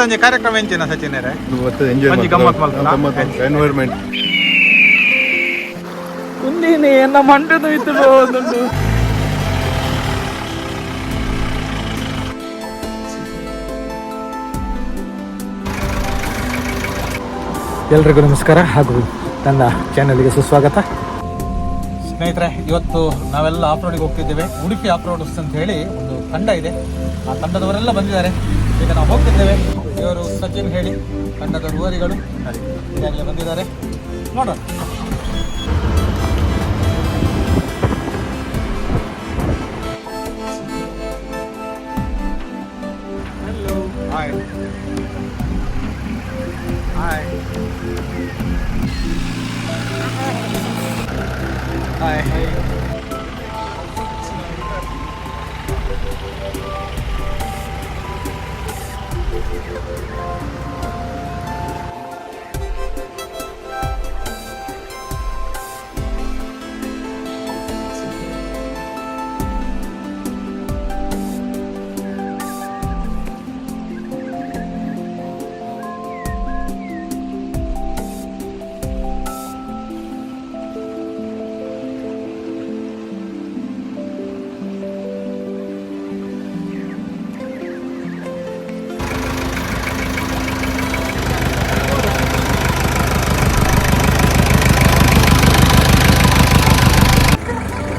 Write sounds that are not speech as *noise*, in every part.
ಇನ್ನಿತೊಂಜಿ ಕಾರ್ಯಕ್ರಮ ಎಂಚಿನ ಸಚಿನರೇ? ಇವತ್ತು ಎಂಜಾಯ್ ಒಂಜಿ ಗಮ್ಮತ್ ಮಲ್ಪುನ? ಎನ್ವೈರ್ಮೆಂಟ್ ಉಂದಿನಿ ಎನ್ನ ಮಂಟದು ಇತ್ತು ಒಂದು ಎಲ್ರಿಗೂ ನಮಸ್ಕಾರ ಹಾಗೂ ನನ್ನ ಚಾನಲ್ಗೆ ಸುಸ್ವಾಗತ. ಸ್ನೇಹಿತರೆ ಇವತ್ತು ನಾವೆಲ್ಲ ಆಫ್ ರೋಡಿಗೆ ಹೋಗ್ತಿದ್ದೇವೆ. ಉಡುಪಿ ಆಫ್ರೋಡ್ಸ್ ಅಂತ ಹೇಳಿ ಒಂದು ತಂಡ ಇದೆ. ಆ ತಂಡದವರೆಲ್ಲ ಬಂದಿದ್ದಾರೆ. ಈಗ ನಾವು ಹೋಗ್ತಿದ್ದೇವೆ. ಇವರು ಸಚಿನ್ ಹೇಳಿ ತಂಡದ ರೂವರಿಗಳು ಈಗಾಗಲೇ ಬಂದಿದ್ದಾರೆ. ನೋಡೋಣ.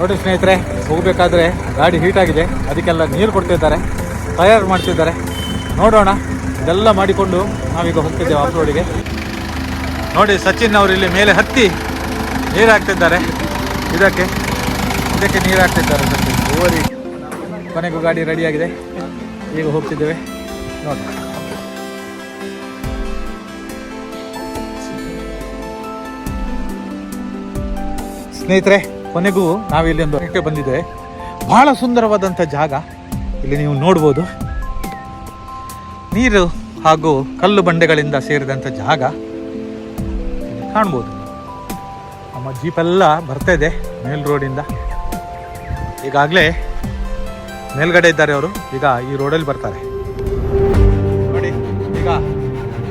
ನೋಡಿ ಸ್ನೇಹಿತರೆ, ಹೋಗಬೇಕಾದ್ರೆ ಗಾಡಿ ಹೀಟ್ ಆಗಿದೆ. ಅದಕ್ಕೆಲ್ಲ ನೀರು ಕೊಡ್ತಿದ್ದಾರೆ. ತಯಾರು ಮಾಡ್ತಿದ್ದಾರೆ. ನೋಡೋಣ. ಇದೆಲ್ಲ ಮಾಡಿಕೊಂಡು ನಾವೀಗ ಹೋಗ್ತಿದ್ದೇವೆ ಆಫ್ ರೋಡಿಗೆ ನೋಡಿ ಸಚಿನ್ ಅವರು ಇಲ್ಲಿ ಮೇಲೆ ಹತ್ತಿ ನೀರು ಹಾಕ್ತಿದ್ದಾರೆ. ಇದಕ್ಕೆ ಇದಕ್ಕೆ ನೀರು ಹಾಕ್ತಿದ್ದಾರೆ ಸಚಿನ್. ಓರಿ ಕೊನೆಗೂ ಗಾಡಿ ರೆಡಿಯಾಗಿದೆ ಈಗ ಹೋಗ್ತಿದ್ದೇವೆ. ನೋಡಿ ಸ್ನೇಹಿತರೆ ಕೊನೆಗೂ ಇಲ್ಲಿ ಒಂದು ಹೊರಕ್ಕೆ ಬಂದಿದೆ. ಬಹಳ ಸುಂದರವಾದಂಥ ಜಾಗ. ಇಲ್ಲಿ ನೀವು ನೋಡ್ಬೋದು. ನೀರು ಹಾಗೂ ಕಲ್ಲು ಬಂಡೆಗಳಿಂದ ಸೇರಿದಂಥ ಜಾಗ. ಕಾಣ್ಬೋದು. ನಮ್ಮ ಜೀಪೆಲ್ಲ ಬರ್ತಾ ಇದೆ ಮೇಲ್ ರೋಡಿಂದ ಈಗಾಗಲೇ ಮೇಲ್ಗಡೆ ಇದ್ದಾರೆ ಅವರು. ಈಗ ಈ ರೋಡಲ್ಲಿ ಬರ್ತಾರೆ. ನೋಡಿ, ಈಗ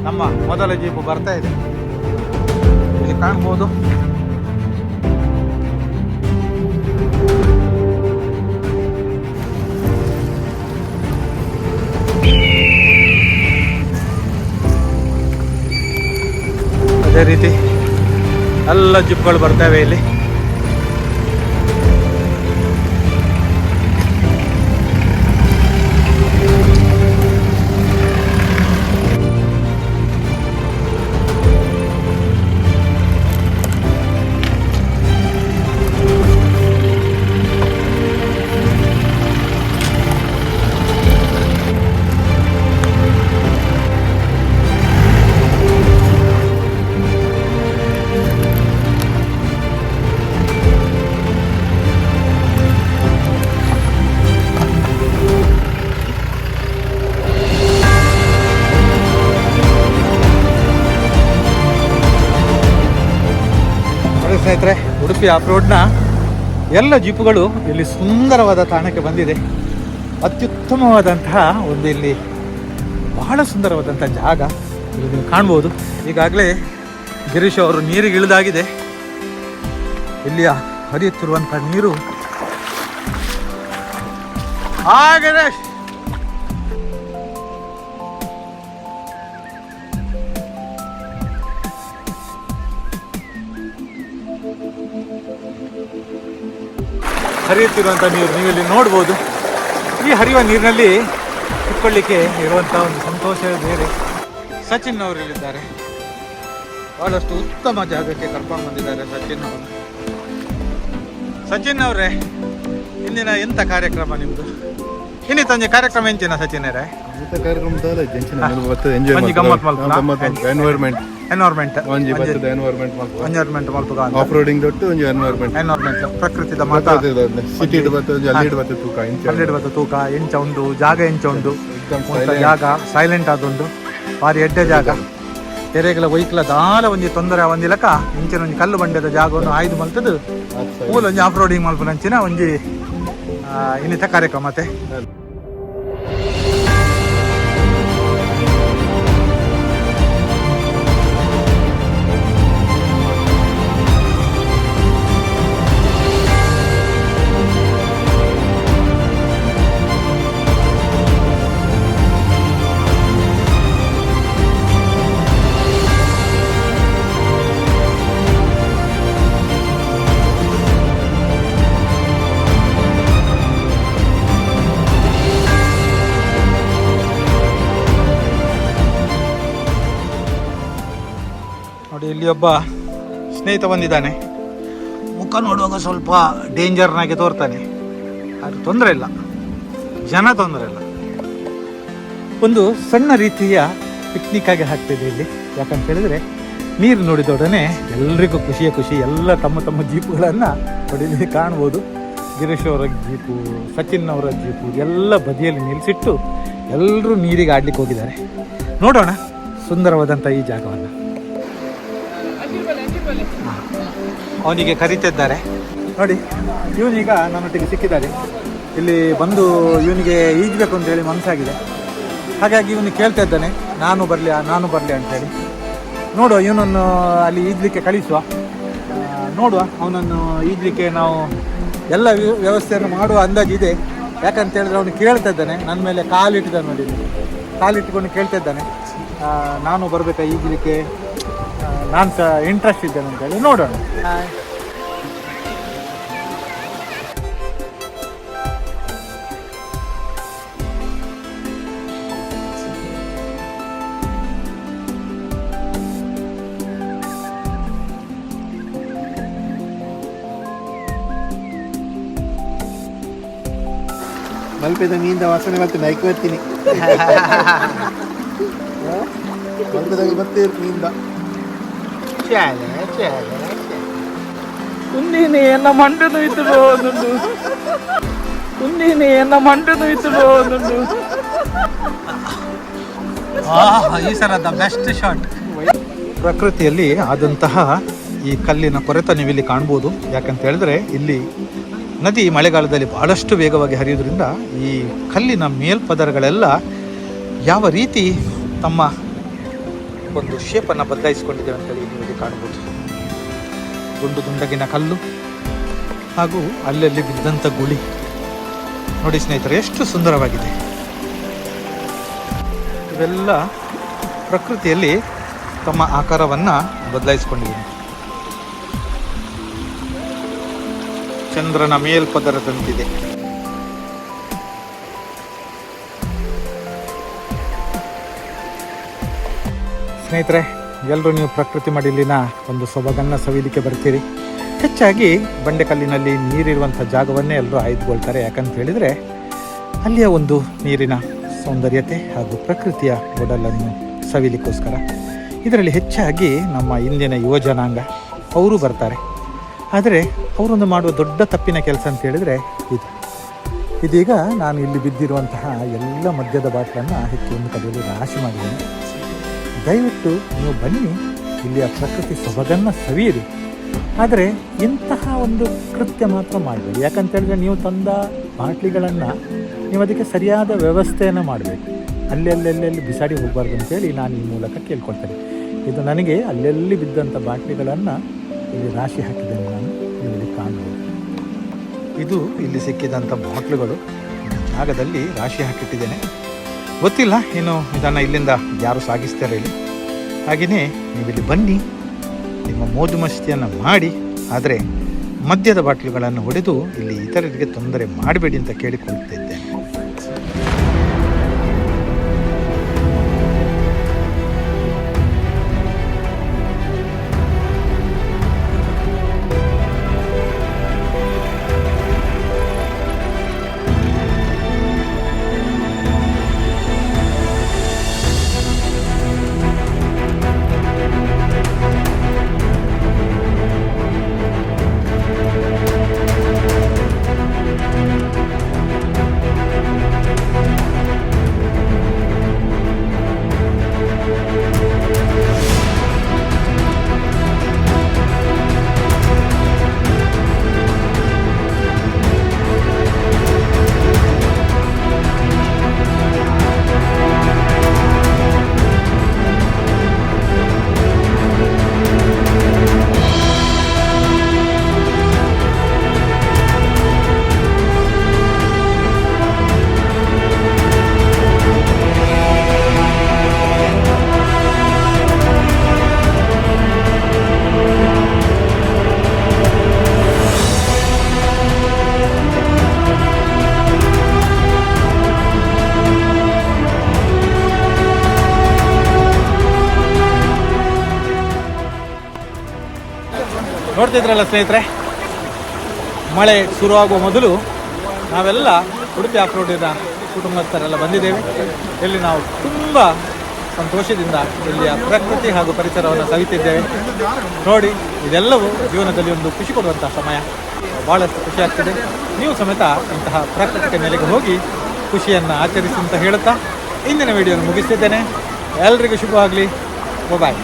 ನಮ್ಮ ಮೊದಲ ಜೀಪು ಬರ್ತಾ ಇದೆ. ಇಲ್ಲಿ ಕಾಣ್ಬೋದು. ಅದೇ ರೀತಿ ಎಲ್ಲ ಜಿಪ್ಗಳು ಬರ್ತವೆ ಇಲ್ಲಿ. ಉಡುಪಿ ಆಫ್ ರೋಡ್ನ ಎಲ್ಲ ಜೀಪುಗಳು ಇಲ್ಲಿ ಸುಂದರವಾದ ತಾಣಕ್ಕೆ ಬಂದಿದೆ. ಅತ್ಯುತ್ತಮವಾದಂತಹ ಒಂದು ಇಲ್ಲಿ ಬಹಳ ಸುಂದರವಾದಂಥ ಜಾಗ ಇಲ್ಲಿ ನೀವು ಕಾಣ್ಬೋದು. ಈಗಾಗಲೇ ಗಿರೀಶ್ ಅವರು ನೀರಿಗೆ ಇಳಿದಾಗಿದೆ. ಇಲ್ಲಿಯ ಹರಿಯುತ್ತಿರುವಂಥ ನೀರು. ಆ ಗಣೇಶ್! ಹರಿಯುತ್ತಿರುವಂಥ ನೀರು ನೀವು ಇಲ್ಲಿ ನೋಡ್ಬೋದು. ಈ ಹರಿಯುವ ನೀರಿನಲ್ಲಿ ಕುತ್ಕೊಳ್ಳಿಕ್ಕೆ ಇರುವಂಥ ಒಂದು ಸಂತೋಷ ಬೇರೆ. ಸಚಿನ್ ಅವರು ಇಲ್ಲಿದ್ದಾರೆ ಬಹಳಷ್ಟು ಉತ್ತಮ ಜಾಗಕ್ಕೆ ಕರ್ಕೊಂಡು ಬಂದಿದ್ದಾರೆ ಸಚಿನ್ ಅವರು. ಸಚಿನ್ ಅವರೇ ಇಂದಿನ ಎಂಥ ಕಾರ್ಯಕ್ರಮ ನಿಮ್ಮದು ಇನ್ನಿತ್ತೊಂದು ಕಾರ್ಯಕ್ರಮ ಎಂಚಿನ ಸಚಿನ್ ಅವರೇ? ಒಂಜಿ ಗಮ್ಮತ್? ಎನ್ವೈರ್ಮೆಂಟ್ ಎನ್ವೈರ್ಮೆಂಟ್ ಒಂಜಿ ಬತ್ತದ ಎನ್ವೈರ್ಮೆಂಟ್ ಎನ್ವೈರ್ಮೆಂಟ್ ಮಲ್ಪುಗ ಆಫ್ ರೋಡಿಂಗ್ ದೊಟ್ಟು ಒಂಜಿ ಎನ್ವೈರ್ಮೆಂಟ್ ಎನ್ವೈರ್ಮೆಂಟ್ ಪ್ರಕೃತಿದ ಮಾತಾ. ಸಿಟಿ ಬತ್ತ ಒಂಜಿ ಅಲ್ಲಿಡ್ ಬತ್ತ ತೂಕ ಇಂಚ ಹಂಡ್ರೆಡ್ ಬತ್ತ ತೂಕ ಇಂಚ ಉಂಡು ಜಾಗ ಇಂಚ ಉಂಡು. ಜಾಗ ಸೈಲೆಂಟ್ ಆದುಂಡು ಬಾರಿ ಎಡ್ಡೆ ಜಾಗ. ತೆರೆಗಳ ವೈಕ್ಲ ದಾಲ ಒಂಜಿ ತೊಂದರೆ ಒಂದಿಲಕ ಇಂಚಿನ ಒಂಜಿ ಕಲ್ಲು ಬಂಡೆದ ಜಾಗವನ್ನು ಆಯ್ದು ಮಲ್ತದು. ಮೂಲ ಒಂಜಿ ಆಫ್ ರೋಡಿಂಗ್ ಮಲ್ಪನಂಚಿನ ಒಂಜಿ ಇನ್ನಿತ ಕಾರ್ಯಕ್ರಮತೆ ಇಲ್ಲಿ ಒಬ್ಬ ಸ್ನೇಹಿತ ಬಂದಿದ್ದಾನೆ. ಮುಖ ನೋಡುವಾಗ ಸ್ವಲ್ಪ ಡೇಂಜರ್ನಾಗೆ ತೋರ್ತಾನೆ. ಆದರೆ ತೊಂದರೆ ಇಲ್ಲ. ಜನ ತೊಂದರೆ ಇಲ್ಲ. ಒಂದು ಸಣ್ಣ ರೀತಿಯ ಪಿಕ್ನಿಕ್ ಆಗಿ ಹಾಕ್ತಿದೆ ಇಲ್ಲಿ. ಯಾಕಂತ ಹೇಳಿದ್ರೆ, ನೀರು ನೋಡಿದೊಡನೆ ಎಲ್ರಿಗೂ ಖುಷಿಯ ಖುಷಿ, ಎಲ್ಲ ತಮ್ಮ ತಮ್ಮ ಜೀಪುಗಳನ್ನು ಹೊಡೆದು ಕಾಣ್ಬೋದು. ಗಿರೀಶ್ ಅವರ ಜೀಪು, ಸಚಿನ್ ಅವರ ಜೀಪು, ಎಲ್ಲ ಬದಿಯಲ್ಲಿ ನಿಲ್ಲಿಸಿಟ್ಟು ಎಲ್ಲರೂ ನೀರಿಗೆ ಆಡ್ಲಿಕ್ಕೆ ಹೋಗಿದ್ದಾರೆ. ನೋಡೋಣ ಸುಂದರವಾದಂಥ ಈ ಜಾಗವನ್ನು. ಅವನಿಗೆ ಕರೀತಿದ್ದಾರೆ. ನೋಡಿ ಇವನೀಗ ನನ್ನೊಟ್ಟಿಗೆ ಸಿಕ್ಕಿದ್ದಾರೆ. ಇಲ್ಲಿ ಬಂದು ಇವನಿಗೆ ಈಜಬೇಕು ಅಂತ ಹೇಳಿ ಮನಸ್ಸಾಗಿದೆ. ಹಾಗಾಗಿ ಇವನು ಕೇಳ್ತಾ ಇದ್ದಾನೆ, ನಾನು ಬರಲಿ ನಾನು ಬರಲಿ ಅಂತೇಳಿ. ನೋಡುವ, ಇವನನ್ನು ಅಲ್ಲಿ ಈಜಲಿಕ್ಕೆ ಕಳಿಸುವ. ನೋಡುವ, ಅವನನ್ನು ಈಜಲಿಕ್ಕೆ ನಾವು ಎಲ್ಲ ವ್ಯ- ವ್ಯವಸ್ಥೆಯನ್ನು ಮಾಡುವ ಅಂದಾಜಿದೆ ಯಾಕಂತ ಹೇಳಿದ್ರೆ ಅವನು ಕೇಳ್ತಾ ಇದ್ದಾನೆ, ನನ್ನ ಮೇಲೆ ಕಾಲಿಟ್ಟಿದ್ದಾನೆ ನೋಡಿ. ಕಾಲಿಟ್ಟುಕೊಂಡು ಕೇಳ್ತಾ ಇದ್ದಾನೆ ನಾನು ಬರಬೇಕಾ ಈಜಲಿಕ್ಕೆ? ನಾನು ಸಹ ಇಂಟ್ರೆಸ್ಟ್ ಇದ್ದೇನೆ ಅಂತೇಳಿ ನೋಡೋಣ. ಮಲ್ಪೆದ ಮೀನಿಂದ ವಾಸನೆ ಬರ್ತೇನೆ ಐಕ್ ಬರ್ತೀನಿ. *laughs* ಮಲ್ಪೆದಾಗ ಮತ್ತೆ ಮೀನಿಂದ ಮಂಡು ನೋಯ್ತು ಹೋಗುದು ಉಂದಿನಿ ಎನ್ನ ಮಂಡು ನೋಯ್ತು ಹೋಗುದು ಈ ಸಲದ ಬೆಸ್ಟ್ ಶಾಟ್ ಪ್ರಕೃತಿಯಲ್ಲಿ ಆದಂತಹ ಈ ಕಲ್ಲಿನ ಕೊರೆತ ನೀವು ಇಲ್ಲಿ ಕಾಣ್ಬೋದು. ಯಾಕಂತ ಹೇಳಿದ್ರೆ ಇಲ್ಲಿ ನದಿ ಮಳೆಗಾಲದಲ್ಲಿ ಬಹಳಷ್ಟು ವೇಗವಾಗಿ ಹರಿಯೋದ್ರಿಂದ ಈ ಕಲ್ಲಿನ ಮೇಲ್ಪದರಗಳೆಲ್ಲ ಯಾವ ರೀತಿ ತಮ್ಮ ಒಂದು ಶೇಪನ್ನು ಬದಲಾಯಿಸಿಕೊಂಡಿದ್ದೇವೆ ಅಂತೇಳಿ ಕಾಣ್ಬೋದು. ಗುಂಡು ಗುಂಡಗಿನ ಕಲ್ಲು ಹಾಗೂ ಅಲ್ಲಲ್ಲಿ ಬಿದ್ದಂಥ ಗುಳಿ. ನೋಡಿ ಸ್ನೇಹಿತರೆ, ಎಷ್ಟು ಸುಂದರವಾಗಿದೆ. ಇವೆಲ್ಲ ಪ್ರಕೃತಿಯಲ್ಲಿ ತಮ್ಮ ಆಕಾರವನ್ನು ಬದಲಾಯಿಸಿಕೊಂಡಿದೆ ಚಂದ್ರನ ಮೇಲ್ಪದರದಂತಿದೆ. ಸ್ನೇಹಿತರೆ ಎಲ್ಲರೂ ನೀವು ಪ್ರಕೃತಿ ಮಡಿಲಿನ ಒಂದು ಸೊಬಗನ್ನು ಸವಿಲಿಕ್ಕೆ ಬರ್ತೀರಿ. ಹೆಚ್ಚಾಗಿ ಬಂಡೆಕಲ್ಲಿನಲ್ಲಿ ನೀರಿರುವಂಥ ಜಾಗವನ್ನೇ ಎಲ್ಲರೂ ಆಯ್ದುಕೊಳ್ತಾರೆ. ಯಾಕಂತ ಹೇಳಿದರೆ ಅಲ್ಲಿಯ ಒಂದು ನೀರಿನ ಸೌಂದರ್ಯತೆ ಹಾಗೂ ಪ್ರಕೃತಿಯ ಒಡಲನ್ನು ಸವಿಲಿಕ್ಕೋಸ್ಕರ. ಇದರಲ್ಲಿ ಹೆಚ್ಚಾಗಿ ನಮ್ಮ ಇಂದಿನ ಯುವ ಜನಾಂಗ ಅವರು ಬರ್ತಾರೆ. ಆದರೆ ಅವರೊಂದು ಮಾಡುವ ದೊಡ್ಡ ತಪ್ಪಿನ ಕೆಲಸ ಅಂತ ಹೇಳಿದರೆ ಇದು. ಇದೀಗ ನಾನು ಇಲ್ಲಿ ಬಿದ್ದಿರುವಂತಹ ಎಲ್ಲ ಮದ್ಯದ ಬಾಟ್ಲನ್ನು ಹೆಚ್ಚು ಒಂದು ಕಡೆಯಲ್ಲಿ ರಾಶಿ ಮಾಡಿದ್ದೇನೆ. ದಯವಿಟ್ಟು ನೀವು ಬನ್ನಿ. ಇಲ್ಲಿಯ ಪ್ರಕೃತಿ ಸೊಬಗನ್ನು ಸವಿಯಿರಿ. ಆದರೆ ಇಂತಹ ಒಂದು ಕೃತ್ಯ ಮಾತ್ರ ಮಾಡಬೇಡಿ. ಯಾಕಂತ ಹೇಳಿದ್ರೆ ನೀವು ತಂದ ಬಾಟ್ಲಿಗಳನ್ನು ನೀವು ಅದಕ್ಕೆ ಸರಿಯಾದ ವ್ಯವಸ್ಥೆಯನ್ನು ಮಾಡಬೇಕು. ಅಲ್ಲೆಲ್ಲೆಲ್ಲೆಲ್ಲಿ ಬಿಸಾಡಿ ಹೋಗಬಾರ್ದು ಅಂತೇಳಿ ನಾನು ಈ ಮೂಲಕ ಕೇಳ್ಕೊಳ್ತೇನೆ. ಇದು ನನಗೆ ಅಲ್ಲೆಲ್ಲಿ ಬಿದ್ದಂಥ ಬಾಟ್ಲಿಗಳನ್ನು ಇಲ್ಲಿ ರಾಶಿ ಹಾಕಿದ್ದೇನೆ ನಾನು. ನಿಮಗೆ ಕಾಣ್ಬೋದು ಇದು ಇಲ್ಲಿ ಸಿಕ್ಕಿದಂಥ ಬಾಟ್ಲುಗಳು. ಜಾಗದಲ್ಲಿ ರಾಶಿ ಹಾಕಿಟ್ಟಿದ್ದೇನೆ. ಗೊತ್ತಿಲ್ಲ. ಏನು ಇದನ್ನು ಇಲ್ಲಿಂದ ಯಾರು ಸಾಗಿಸ್ತಾರೆ ಇಲ್ಲಿ ಹಾಗೆಯೇ ನೀವಿಲ್ಲಿ ಬನ್ನಿ, ನಿಮ್ಮ ಮೋಜು ಮಸ್ತಿಯನ್ನು ಮಾಡಿ, ಆದರೆ ಮದ್ಯದ ಬಾಟ್ಲುಗಳನ್ನು ಹೊಡೆದು ಇಲ್ಲಿ ಇತರರಿಗೆ ತೊಂದರೆ ಮಾಡಬೇಡಿ ಅಂತ ಕೇಳಿಕೊಳ್ಳುತ್ತಿದ್ದೇನೆ ನೋಡ್ತಿದ್ರಲ್ಲ ಸ್ನೇಹಿತರೆ? ಮಳೆ ಶುರುವಾಗುವ ಮೊದಲು ನಾವೆಲ್ಲ ಉಡುಪಿ ಆಫ್ ರೋಡಿನ ಕುಟುಂಬಸ್ಥರೆಲ್ಲ ಬಂದಿದ್ದೇವೆ. ಇಲ್ಲಿ ನಾವು ತುಂಬ ಸಂತೋಷದಿಂದ ಇಲ್ಲಿಯ ಪ್ರಕೃತಿ ಹಾಗೂ ಪರಿಸರವನ್ನು ಸವಿತಿದ್ದೇವೆ. ನೋಡಿ, ಇದೆಲ್ಲವೂ ಜೀವನದಲ್ಲಿ ಒಂದು ಖುಷಿ ಕೊಡುವಂತಹ ಸಮಯ. ಭಾಳಷ್ಟು ಖುಷಿ ಆಗ್ತಿದೆ. ನೀವು ಸಮೇತ ಇಂತಹ ಪ್ರಾಕೃತಿಕ ನೆಲೆಗೆ ಹೋಗಿ ಖುಷಿಯನ್ನು ಆಚರಿಸಿ ಅಂತ ಹೇಳುತ್ತಾ, ಇಂದಿನ ವಿಡಿಯೋನ ಮುಗಿಸ್ತಿದ್ದೇನೆ. ಎಲ್ರಿಗೂ ಶುಭವಾಗಲಿ. ಬಾಯ್